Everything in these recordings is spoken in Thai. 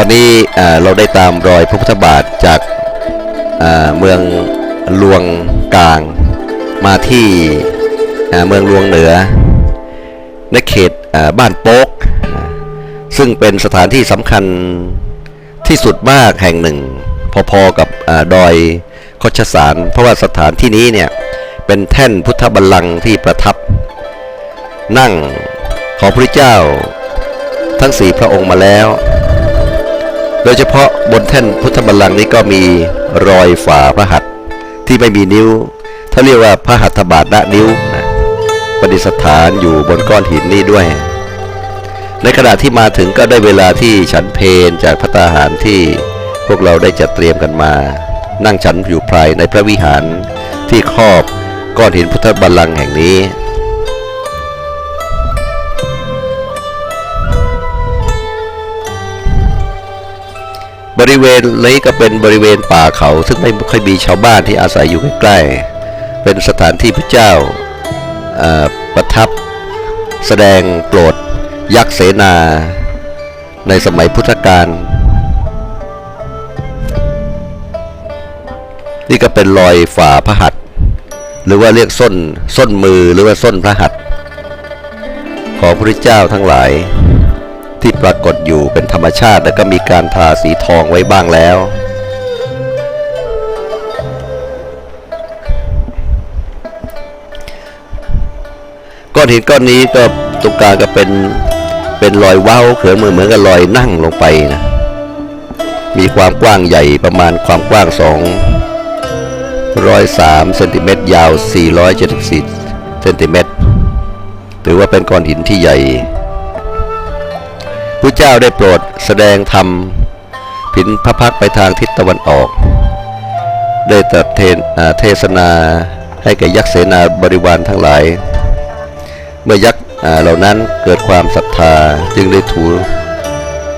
ตอนนี้เราได้ตามรอยพระพุทธบาทจากเมืองลวงกลางมาที่เมืองลวงเหนือในเขตบ้านโป๊ก ซึ่งเป็นสถานที่สำคัญที่สุดมากแห่งหนึ่ง พอๆกับอดอยโคชสาร เพราะว่าสถานที่นี้เนี่ยเป็นแท่นพุทธบัลลังก์ที่ประทับ นั่งของพระเจ้าทั้งสี่พระองค์มาแล้ว ดยเฉพาะบนแท่นพุทธบัลลังก์นี้ก็มีรอยฝ่าพระหัตถ์ที่ไม่มีนิ้วเขาเรียกว่าพระหัตถบาทณนิ้วนะประดิษฐานอยู่บนก้อนหินนี้ด้วย ในขณะที่มาถึงก็ได้เวลาที่ฉันเพลจากพระตาหารที่พวกเราได้จัดเตรียมกันมา นั่งฉันอยู่ภายในพระวิหารที่ครอบก้อนหินพุทธบัลลังก์แห่งนี้ บริเวณนี้ก็เป็นบริเวณป่าเขา ซึ่งไม่ค่อยมีชาวบ้านที่อาศัยอยู่ใกล้ๆเป็นสถานที่พระเจ้าประทับแสดงโปรดยักษ์เสนาในสมัยพุทธกาลนี่ก็เป็นรอยฝ่าพระหัตถ์หรือว่าเรียกส้นส้นมือหรือว่าส้นพระหัตถ์ของพระเจ้าทั้งหลาย ที่ปรากฏอยู่เป็นธรรมชาติ แล้วก็มีการทาสีทองไว้บ้างแล้ว ก้อนหินก้อนนี้ก็ตรงกลางก็เป็นเป็นรอยเว้าเขือนมือเหมือนกับรอยนั่งลงไปนะมีความกว้างใหญ่ประมาณความกว้างสองร้อยสามเซนติเมตรยาว 474เซนติเมตรถือว่าเป็นก้อนหินที่ใหญ่ พระเจ้าได้โปรดแสดงธรรมผินพระพักไปทางทิศตะวันออก ได้ตรัสเทเทศนาให้แก่ยักษ์เสนาบริวารทั้งหลาย เมื่อยักษ์เหล่านั้นเกิดความศรัทธาจึงได้ถู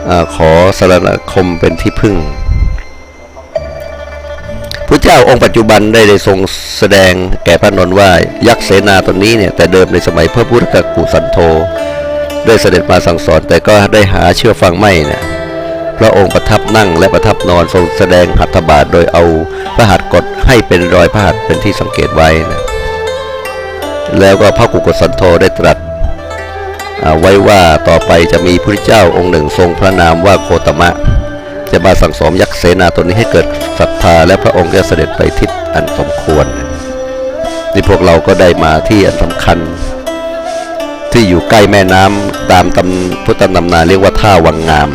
อขอสรณคมเป็นที่พึ่งพระเจ้าองค์ปัจจุบันได้ได้ทรงแสดงแก่พระนนท์ว่ายักษ์เสนาตนนี้เนี่ยแต่เดิมในสมัยพระพุทธกักุสันโธ ได้เสด็จมาสั่งสอนแต่ก็ได้หาเชื่อฟังไม่นี่ยพระองค์ประทับนั่งและประทับนอนทรงแสดงหัตถบาทโดยเอาพระหัตถ์กดให้เป็นรอยพระหัตถ์เป็นที่สังเกตไว้นะแล้วก็พระกุกสันโธได้ตรัสอ่าไว้ว่าต่อไปจะมีพระเจ้าองค์หนึ่งทรงพระนามว่าโคตมะ จะมาสั่งสอนยักษ์เสนาตนนี้ให้เกิดศรัทธาและพระองค์จะเสด็จไปทิศอันสมควรนี่พวกเราก็ได้มาที่อันสำคัญ ที่อยู่ใกล้แม่น้ำตามตำพุทธตำนานเรียกว่าท่าวังงาม